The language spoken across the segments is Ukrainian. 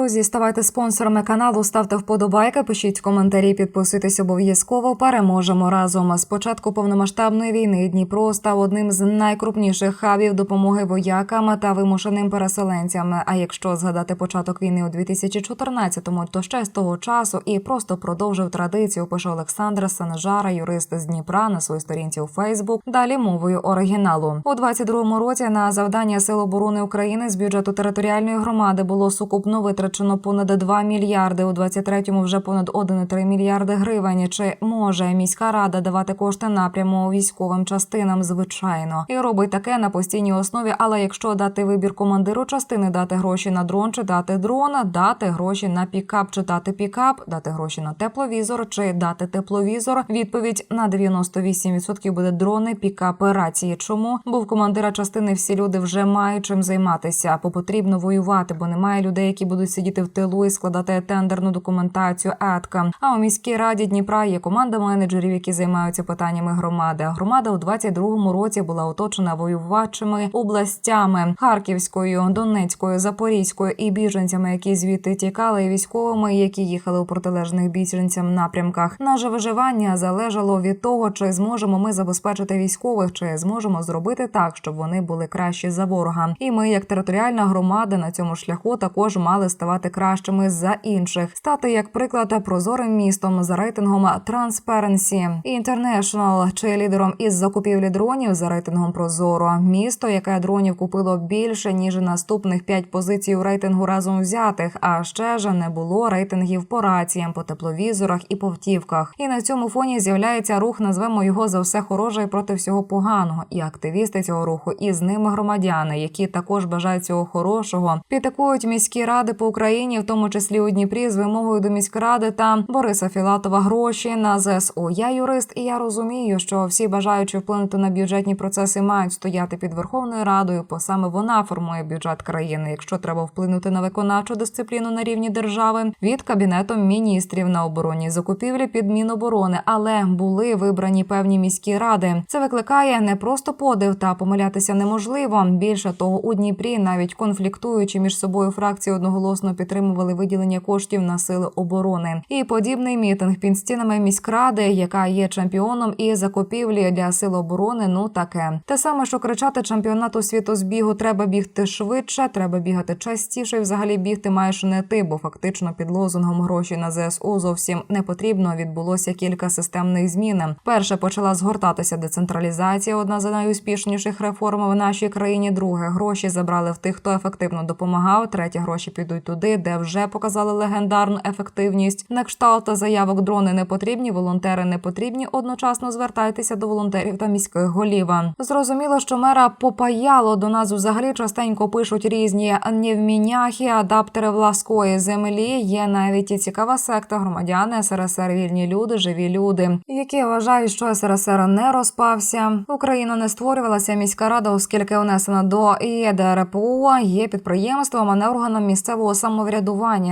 Друзі, ставайте спонсорами каналу, ставте вподобайки, пишіть коментарі, підписуйтесь обов'язково. Переможемо разом. З початку повномасштабної війни Дніпро став одним з найкрупніших хабів допомоги воякам та вимушеним переселенцям. А якщо згадати початок війни у 2014-му, то ще з того часу і просто продовжив традицію. Пише Олександр Санжара, юрист з Дніпра на своїй сторінці у Фейсбук. Далі мовою оригіналу у 22-му році на завдання Сил оборони України з бюджету територіальної громади було сукупно витрачено понад 2 мільярди. У 23-му вже понад 1,3 мільярди гривень. Чи може міська рада давати кошти напряму військовим частинам? Звичайно, і робить таке на постійній основі. Але якщо дати вибір командиру частини, дати гроші на дрон чи дати дрона, дати гроші на пікап чи дати пікап, дати гроші на тепловізор чи дати тепловізор. Відповідь на 98% буде дрони, пікапи, рації. Чому? Бо в командира частини всі люди вже мають чим займатися, бо потрібно воювати, бо немає людей, які будуть сидіти в тилу і складати тендерну документацію. Етка. А у міській раді Дніпра є команда менеджерів, які займаються питаннями громади. Громада у 22-му році була оточена воювачими областями Харківською, Донецькою, Запорізькою і біженцями, які звідти тікали, і військовими, які їхали у протилежних біженцям напрямках. Наше виживання залежало від того, чи зможемо ми забезпечити військових, чи зможемо зробити так, щоб вони були кращі за ворога. І ми, як територіальна громада, на цьому шляху також мали ставати кращими за інших, стати як приклад прозорим містом за рейтингом Transparency International чи лідером із закупівлі дронів за рейтингом Прозоро. Місто, яке дронів купило більше ніж наступних п'ять позицій у рейтингу разом взятих. А ще ж не було рейтингів по раціям, по тепловізорах і по втівках. І на цьому фоні з'являється рух, назвемо його за все хороше і проти всього поганого. І активісти цього руху, і з ними громадяни, які також бажають цього хорошого, підтакують міські ради по Україні, в тому числі у Дніпрі, з вимогою до міськради та Бориса Філатова гроші на ЗСУ. Я юрист, і я розумію, що всі бажаючи вплинути на бюджетні процеси мають стояти під Верховною Радою, бо саме вона формує бюджет країни. Якщо треба вплинути на виконавчу дисципліну на рівні держави від кабінету міністрів на оборонні закупівлі під Міноборони, але були вибрані певні міські ради. Це викликає не просто подив та помилятися неможливо. Більше того, у Дніпрі навіть конфліктуючи між собою фракції одноголосно підтримували виділення коштів на сили оборони. І подібний мітинг під стінами міськради, яка є чемпіоном і закупівлі для сил оборони. Ну таке те саме, що кричати чемпіонату світу з бігу треба бігти швидше, треба бігати частіше. і Взагалі бігти маєш не ти, бо фактично під лозунгом гроші на ЗСУ зовсім не потрібно. Відбулося кілька системних змін. Перше почала згортатися децентралізація, одна з найуспішніших реформ в нашій країні. Друге гроші забрали в тих, хто ефективно допомагав. Третє гроші підуть туди, де вже показали легендарну ефективність. На кшталт заявок дрони не потрібні, волонтери не потрібні. Одночасно звертайтеся до волонтерів та міських голів. Зрозуміло, що мера попаяло до нас взагалі частенько пишуть різні невміняхи, адаптери власкої землі. Є навіть і цікава секта громадяни СРСР, вільні люди, живі люди, які вважають, що СРСР не розпався. Україна не створювалася міська рада, оскільки внесена до ЄДРПО є підприємством, а не органом місцевого самоврядування.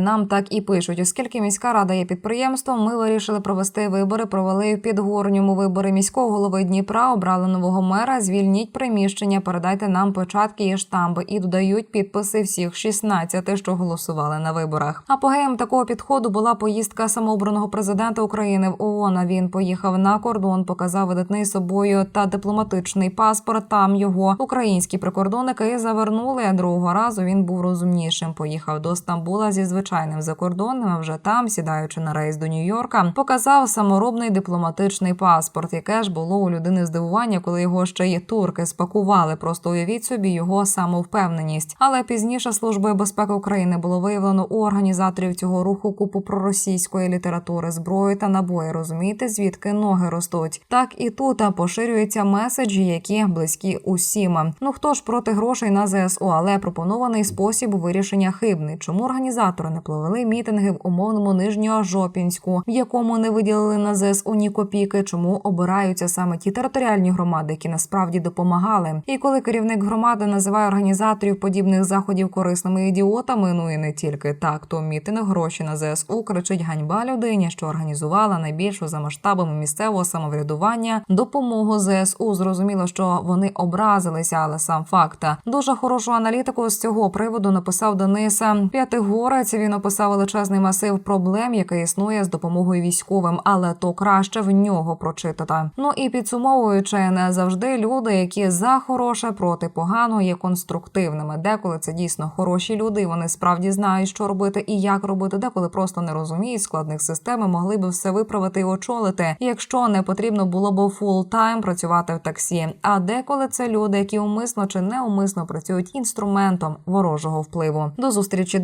Нам так і пишуть, оскільки міська рада є підприємством. Ми вирішили провести вибори. Провели в підгорньому вибори міського голови Дніпра. Обрали нового мера. Звільніть приміщення, передайте нам початки і штамби і додають підписи всіх 16, що голосували на виборах. Апогеєм такого підходу була поїздка самообраного президента України в ООН. Він поїхав на кордон, показав видатний собою та дипломатичний паспорт. Там його українські прикордонники завернули. Другого разу він був розумнішим. Поїхав до Стамбула зі звичайним закордонним. Вже там, сідаючи на рейс до Нью-Йорка, показав саморобний дипломатичний паспорт, яке ж було у людини здивування, коли його ще й турки спакували. Просто уявіть собі його самовпевненість. Але пізніше службою безпеки України було виявлено у організаторів цього руху купу проросійської літератури, зброї та набої. Розумієте, звідки ноги ростуть? Так і тут поширюються меседжі, які близькі усім. Ну хто ж проти грошей на ЗСУ, але пропонований спосіб вирішення хибний. Чому організатори не провели мітинги в умовному нижньожопінську, в якому не виділили на ЗСУ ні копійки? Чому обираються саме ті територіальні громади, які насправді допомагали? І коли керівник громади називає організаторів подібних заходів корисними ідіотами, ну і не тільки так, то мітинг гроші на ЗСУ кричить ганьба людині, що організувала найбільшу за масштабами місцевого самоврядування допомогу ЗСУ. Зрозуміло, що вони образилися, але сам факт дуже хорошу аналітику з цього приводу написав Дениса П'ятигорець він описав величезний масив проблем, який існує з допомогою військовим, але то краще в нього прочитати. Ну і підсумовуючи, не завжди люди, які за хороше проти поганого, є конструктивними. Деколи це дійсно хороші люди, вони справді знають, що робити і як робити. Деколи просто не розуміють складних систем, і могли би все виправити і очолити, якщо не потрібно було б фул тайм працювати в таксі. А деколи це люди, які умисно чи неумисно працюють інструментом ворожого впливу. До зустрічі,